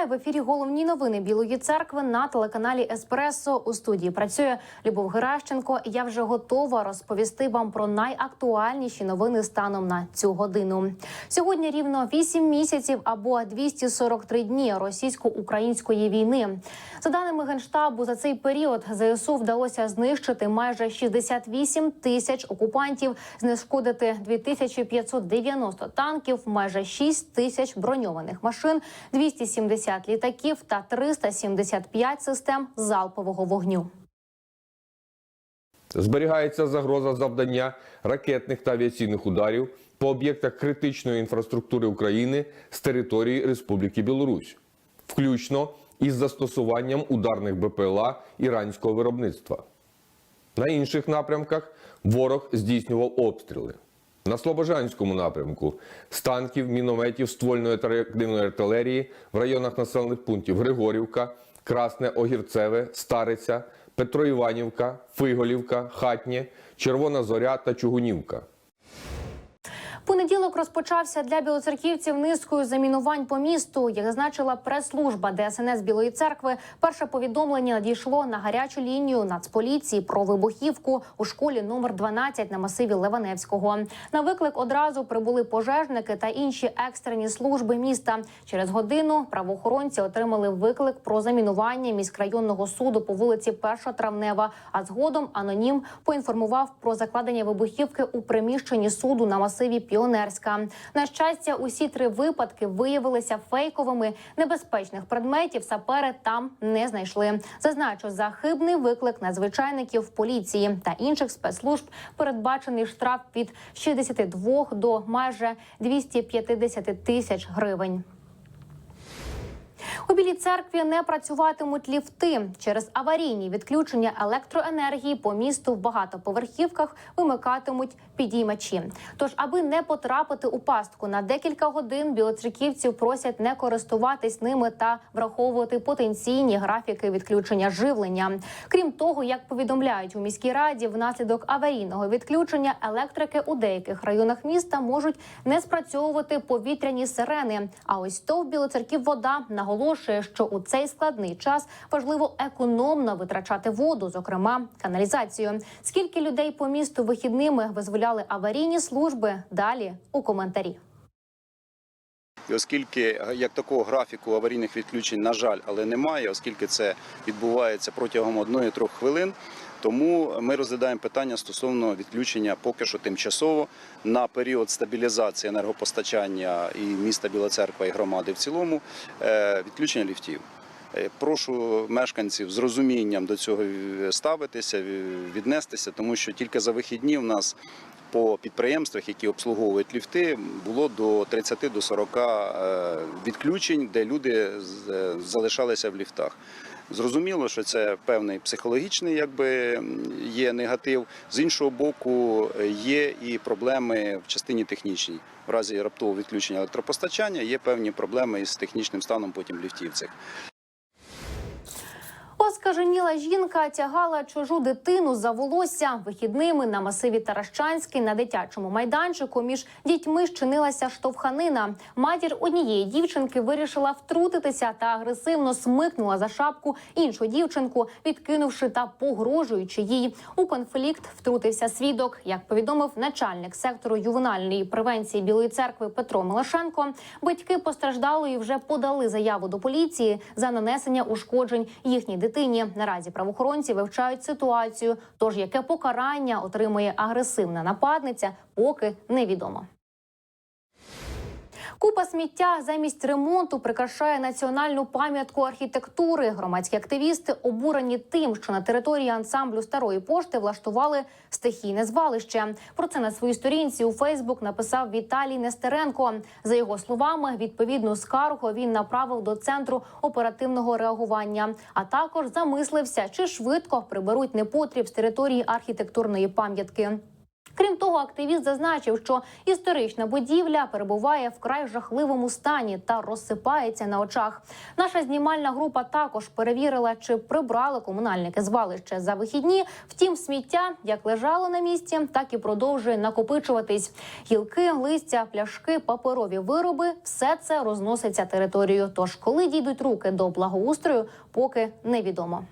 Вітаю в ефірі. Головні новини Білої церкви на телеканалі Еспресо. У студії працює Любов Геращенко. Я вже готова розповісти вам про найактуальніші новини станом на цю годину. Сьогодні рівно 8 місяців або 243 дні російсько-української війни. За даними генштабу, за цей період ЗСУ вдалося знищити майже 68 тисяч окупантів, знешкодити 2590 танків, майже 6 тисяч броньованих машин, 270 літаків та 375 систем залпового вогню. Зберігається загроза завдання ракетних та авіаційних ударів по об'єктах критичної інфраструктури України з території Республіки Білорусь, включно із застосуванням ударних БПЛА іранського виробництва. На інших напрямках ворог здійснював обстріли. На Слобожанському напрямку з танків, мінометів, ствольної та реактивної артилерії в районах населених пунктів Григорівка, Красне Огірцеве, Стариця, Петроіванівка, Фиголівка, Хатнє, Червона Зоря та Чугунівка. Понеділок розпочався для білоцерківців низкою замінувань по місту. Як зазначила прес-служба ДСНС Білої церкви, перше повідомлення надійшло на гарячу лінію Нацполіції про вибухівку у школі номер 12 на масиві Леваневського. На виклик одразу прибули пожежники та інші екстрені служби міста. Через годину правоохоронці отримали виклик про замінування міськрайонного суду по вулиці Перша Травнева. А згодом анонім поінформував про закладення вибухівки у приміщенні суду на масиві Піонерська. На щастя, усі три випадки виявилися фейковими. Небезпечних предметів сапери там не знайшли. Зазначу, захибний виклик надзвичайників поліції та інших спецслужб передбачений штраф від 62 до майже 250 тисяч гривень. У білій церкві не працюватимуть ліфти через аварійні відключення електроенергії по місту в багатоповерхівках вимикатимуть підіймачі. Тож, аби не потрапити у пастку на декілька годин, білоцерківців просять не користуватись ними та враховувати потенційні графіки відключення живлення. Крім того, як повідомляють у міській раді, внаслідок аварійного відключення електрики у деяких районах міста можуть не спрацьовувати повітряні сирени. А ось то в білоцерків вода наголошує, що у цей складний час важливо економно витрачати воду, зокрема каналізацію. Скільки людей по місту вихідними визволяли аварійні служби? Далі у коментарі. І оскільки е, як такого графіку аварійних відключень, на жаль, але немає, оскільки це відбувається протягом 1-3 хвилин. Тому ми розглядаємо питання стосовно відключення поки що тимчасово на період стабілізації енергопостачання і міста Біла Церква і громади в цілому е, відключення ліфтів. Е, Прошу мешканців з розумінням до цього ставитися, віднестися, тому що тільки за вихідні в нас по підприємствах, які обслуговують ліфти, було до 30 до 40 е, відключень, де люди залишалися в ліфтах. Зрозуміло, що це певний психологічний, якби є негатив. З іншого боку, є і проблеми в частині технічній. В разі раптового відключення електропостачання є певні проблеми із технічним станом потім ліфтів цих. Оскаженіла жінка тягала чужу дитину за волосся вихідними на масиві Таращанський на дитячому майданчику. Між дітьми щинилася штовханина. Матір однієї дівчинки вирішила втрутитися та агресивно смикнула за шапку іншу дівчинку, відкинувши та погрожуючи їй. У конфлікт втрутився свідок. Як повідомив начальник сектору ювенальної превенції Білої церкви Петро Милошенко, батьки постраждалої вже подали заяву до поліції за нанесення ушкоджень їхній дитині. Наразі правоохоронці вивчають ситуацію. Тож яке покарання отримує агресивна нападниця, поки невідомо. Купа сміття замість ремонту прикрашає національну пам'ятку архітектури. Громадські активісти обурені тим, що на території ансамблю старої пошти влаштували стихійне звалище. Про це на своїй сторінці у Фейсбук написав Віталій Нестеренко. За його словами, відповідну скаргу він направив до центру оперативного реагування, а також замислився, чи швидко приберуть непотріб з території архітектурної пам'ятки. Крім того, активіст зазначив, що історична будівля перебуває в край жахливому стані та розсипається на очах. Наша знімальна група також перевірила, чи прибрали комунальники звалище за вихідні. Втім, сміття як лежало на місці, так і продовжує накопичуватись. Гілки, листя, пляшки, паперові вироби все це розноситься територією. Тож, коли дійдуть руки до благоустрою, поки невідомо.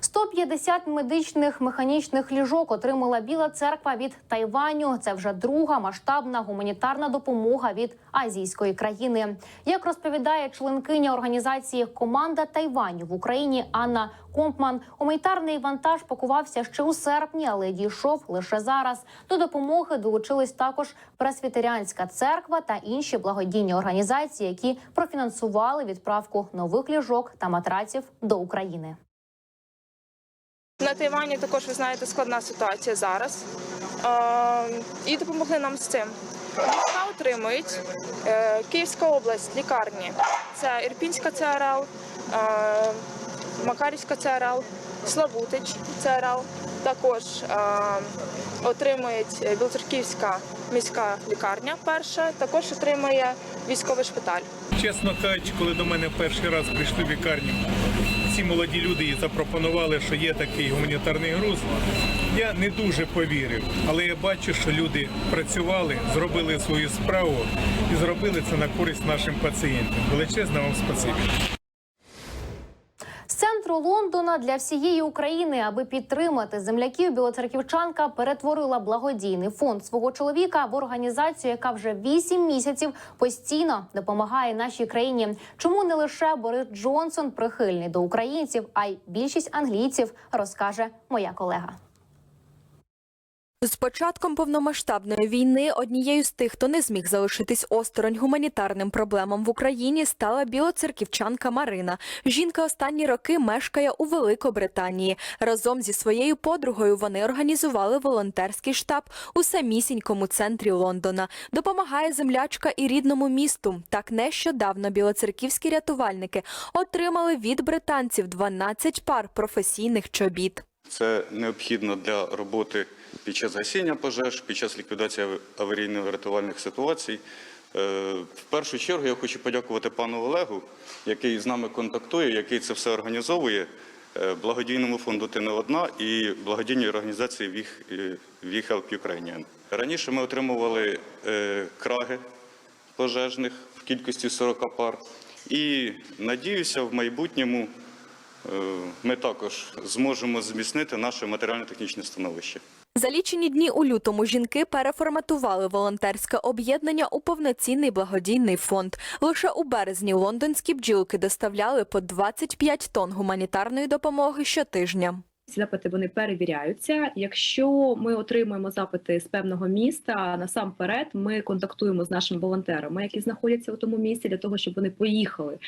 150 медичних механічних ліжок отримала Біла церква від Тайваню. Це вже друга масштабна гуманітарна допомога від азійської країни. Як розповідає членкиня організації Команда Тайваню в Україні Анна Компман, гуманітарний вантаж пакувався ще у серпні, але дійшов лише зараз. До допомоги долучились також Пресвітеріанська церква та інші благодійні організації, які профінансували відправку нових ліжок та матраців до України. На Тайвані також ви знаєте складна ситуація зараз. І допомогли нам з цим. Війська отримують е, Київська область, лікарні. Це Ірпінська ЦРЛ, е, Макарівська ЦРЛ, Славутич ЦРЛ. Також е, отримують Білоцерківська міська лікарня перша, також отримує військовий шпиталь. Чесно кажучи, коли до мене перший раз прийшли в лікарню, ці молоді люди запропонували, що є такий гуманітарний груз, я не дуже повірив. Але я бачу, що люди працювали, зробили свою справу і зробили це на користь нашим пацієнтам. Величезне вам спасибі. Центру Лондона для всієї України, аби підтримати земляків, білоцерківчанка перетворила благодійний фонд свого чоловіка в організацію, яка вже вісім місяців постійно допомагає нашій країні. Чому не лише Борис Джонсон прихильний до українців, а й більшість англійців, розкаже моя колега. З початком повномасштабної війни однією з тих, хто не зміг залишитись осторонь гуманітарним проблемам в Україні, стала білоцерківчанка Марина. Жінка останні роки мешкає у Великобританії. Разом зі своєю подругою вони організували волонтерський штаб у самісінькому центрі Лондона. Допомагає землячка і рідному місту. Так нещодавно білоцерківські рятувальники отримали від британців 12 пар професійних чобіт. Це необхідно для роботи під час гасіння пожеж, під час ліквідації аварійно-рятувальних ситуацій. Е, В першу чергу я хочу подякувати пану Олегу, який з нами контактує, який це все організовує. е, Благодійному фонду «Ти не одна» і благодійній організації «We Help Ukrainian». Раніше ми отримували е, краги пожежних в кількості 40 пар. І надіюся, в майбутньому ми також зможемо зміцнити наше матеріально-технічне становище. За лічені дні у лютому жінки переформатували волонтерське об'єднання у повноцінний благодійний фонд. Лише у березні лондонські бджілки доставляли по 25 тонн гуманітарної допомоги щотижня. Ці запити вони перевіряються. Якщо ми отримуємо запити з певного міста, насамперед ми контактуємо з нашими волонтерами, які знаходяться у тому місці, для того, щоб вони поїхали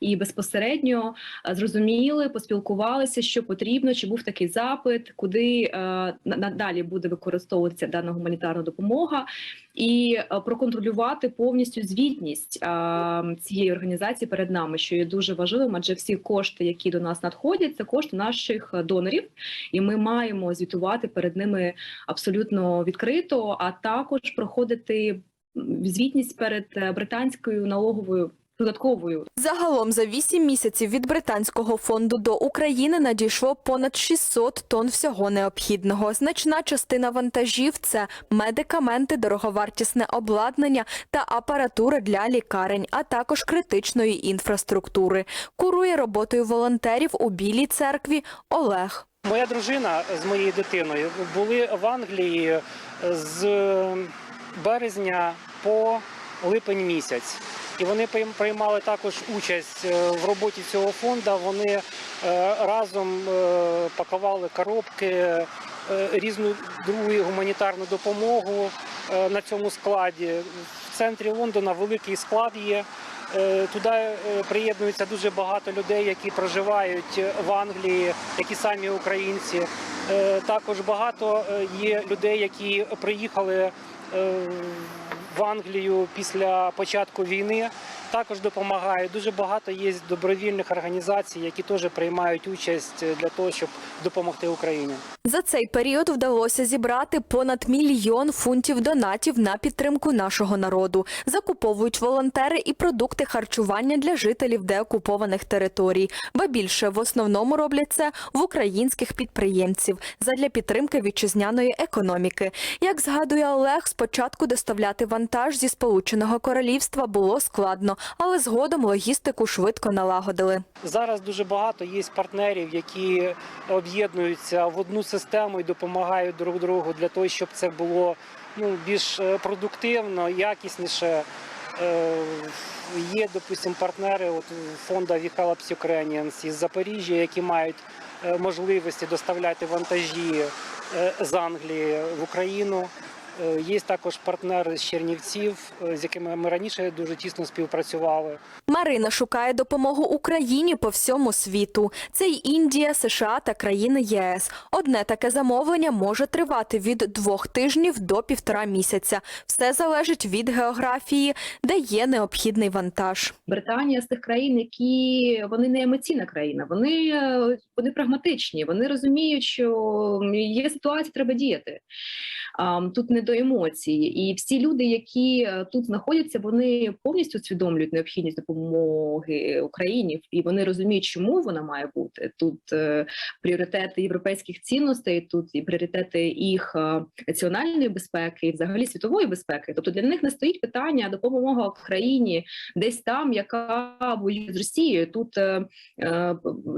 і безпосередньо е, зрозуміли, поспілкувалися, що потрібно, чи був такий запит, куди е, на- надалі буде використовуватися дана гуманітарна допомога, і е, проконтролювати повністю звітність е, цієї організації перед нами, що є дуже важливим, адже всі кошти, які до нас надходять, це кошти наших донорів, і ми маємо звітувати перед ними абсолютно відкрито, а також проходити звітність перед е, британською налоговою податковою Загалом за 8 місяців від британського фонду до України надійшло понад 600 тонн всього необхідного. Значна частина вантажів це медикаменти, дороговартісне обладнання та апаратура для лікарень, а також критичної інфраструктури. Курує роботою волонтерів у Білій церкві Олег. Моя дружина з моєю дитиною були в Англії з березня по липень місяць. І вони приймали також участь е, в роботі цього фонду. Вони е, разом е, пакували коробки, різну другу гуманітарну допомогу на цьому складі. В центрі Лондона великий склад є. Туди приєднується дуже багато людей, які проживають в Англії, які самі українці. Також багато є людей, які приїхали в Англію після початку війни також допомагають. Дуже багато є добровільних організацій, які теж приймають участь для того, щоб допомогти Україні. За цей період вдалося зібрати понад мільйон фунтів донатів на підтримку нашого народу. Закуповують волонтери і продукти харчування для жителів деокупованих територій. Ба більше в основному роблять це в українських підприємців задля підтримки вітчизняної економіки. Як згадує Олег, спочатку доставляти вантаж зі Сполученого Королівства було складно, але згодом логістику швидко налагодили. Зараз дуже багато є партнерів, які об'єднуються в одну систему і допомагають друг другу для того, щоб це було ну, більш е, продуктивно, якісніше. Е, Є, допустимо, партнери от, фонду Віхалапс Ukrainians із Запоріжжя, які мають е, можливості доставляти вантажі з Англії в Україну. Е, Є також партнери з Чернівців, е, з якими ми раніше дуже тісно співпрацювали. Марина шукає допомогу Україні по всьому світу. Це й Індія, США та країни ЄС. Одне таке замовлення може тривати від двох тижнів до півтора місяця. Все залежить від географії, де є необхідний вантаж. Британія з тих країн, які вони не емоційна країна, вони, е, вони прагматичні, вони розуміють, що є ситуація, треба діяти. Тут не до емоцій. І всі люди, які е, тут знаходяться, вони повністю усвідомлюють необхідність допомоги Україні, і вони розуміють, чому вона має бути. Тут е, пріоритети європейських цінностей, тут і пріоритети їх е, національної безпеки, і взагалі світової безпеки. Тобто для них не стоїть питання допомога Україні десь там, яка воює з Росією. Тут е, е,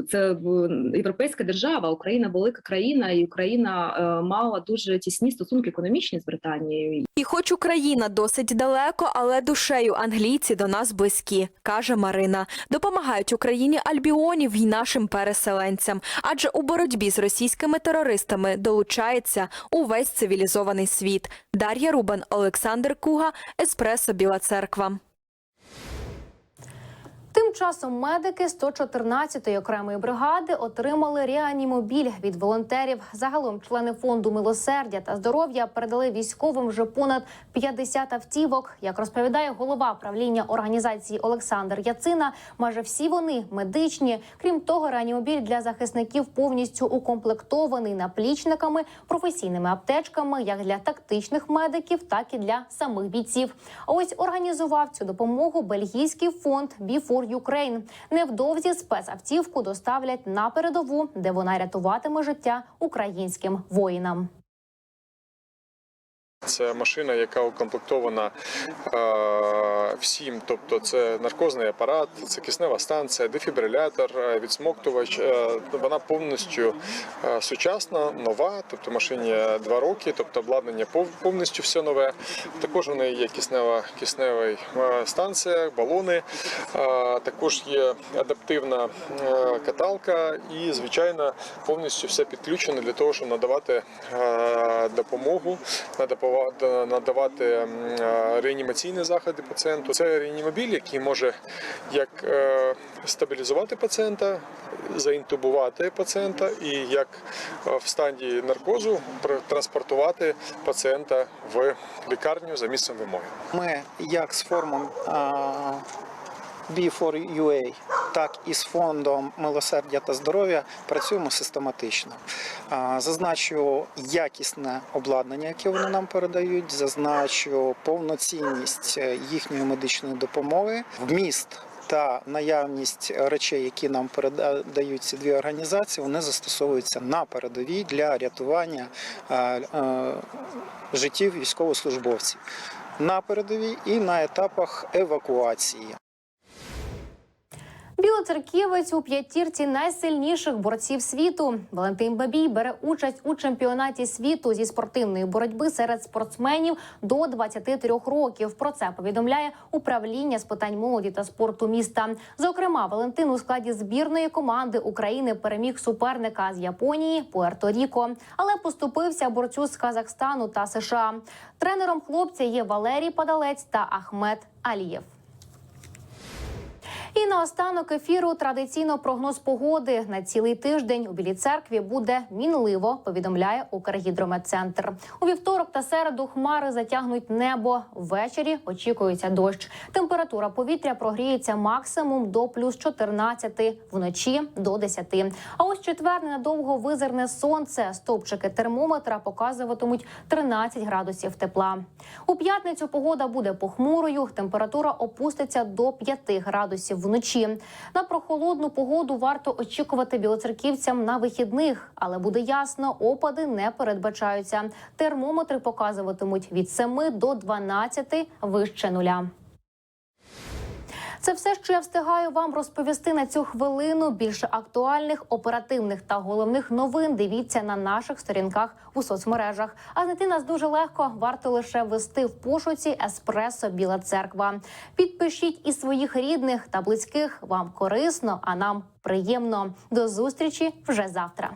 це європейська держава, Україна велика країна, і Україна е, мала дуже тісні стосунки економічні з Британією. І хоч Україна досить далеко, але душею англійці до нас близькі, каже Марина. Допомагають Україні альбіонів і нашим переселенцям, адже у боротьбі з російськими терористами долучається увесь цивілізований світ. Дар'я Рубан, Олександр Куга, Еспресо Біла Церква. Часом медики 114-ї окремої бригади отримали реанімобіль від волонтерів. Загалом члени фонду милосердя та здоров'я передали військовим вже понад 50 автівок. Як розповідає голова правління організації Олександр Яцина, майже всі вони медичні. Крім того, реанімобіль для захисників повністю укомплектований наплічниками, професійними аптечками, як для тактичних медиків, так і для самих бійців. А ось організував цю допомогу бельгійський фонд Ukraine. Невдовзі спецавтівку доставлять на передову, де вона рятуватиме життя українським воїнам. Це машина, яка укомплектована е, всім. Тобто це наркозний апарат, це киснева станція, дефібрилятор, е, відсмоктувач. Е, вона повністю е, сучасна, нова. Тобто машині два роки, тобто обладнання повністю все нове. Також у неї є киснева киснева е, станція, балони. Е, також є адаптивна е, каталка і, звичайно, повністю все підключено для того, щоб надавати е, допомогу, надавати надавати е, реанімаційні заходи пацієнту. Це реанімобіль, який може як е, стабілізувати пацієнта, заінтубувати пацієнта і як е, в стадії наркозу транспортувати пацієнта в лікарню за місцем вимоги. Ми як з форумом B4UA, так і з фондом милосердя та здоров'я працюємо систематично. Зазначу якісне обладнання, яке вони нам передають, зазначу повноцінність е, їхньої медичної допомоги, вміст. Та наявність речей, які нам передають ці дві організації, вони застосовуються на передовій для рятування е, е, життів військовослужбовців на передовій і на етапах евакуації. Білоцерківець у п'ятірці найсильніших борців світу. Валентин Бабій бере участь у чемпіонаті світу зі спортивної боротьби серед спортсменів до 23 років. Про це повідомляє управління з питань молоді та спорту міста. Зокрема, Валентин у складі збірної команди України переміг суперника з Японії Пуерто-Ріко, але поступився борцю з Казахстану та США. Тренером хлопця є Валерій Падалець та Ахмед Алієв. І І наостанок ефіру традиційно прогноз погоди на цілий тиждень у Білій церкві буде мінливо. Повідомляє Укргідрометцентр. У вівторок та середу хмари затягнуть небо. Ввечері очікується дощ. Температура повітря прогріється максимум до плюс 14, вночі до 10. А ось четвер ненадовго визирне сонце. Стовпчики термометра показуватимуть 13 градусів тепла. У п'ятницю погода буде похмурою. Температура опуститься до 5 градусів вночі. На прохолодну погоду варто очікувати білоцерківцям на вихідних, але буде ясно, опади не передбачаються. Термометри показуватимуть від 7 до 12 вище нуля. Це все, що я встигаю вам розповісти на цю хвилину. Більше актуальних, оперативних та головних новин дивіться на наших сторінках у соцмережах. А знайти нас дуже легко. Варто лише ввести в пошуці Еспресо Біла Церква. Підпишіть і своїх рідних та близьких. Вам корисно, а нам приємно. До зустрічі вже завтра.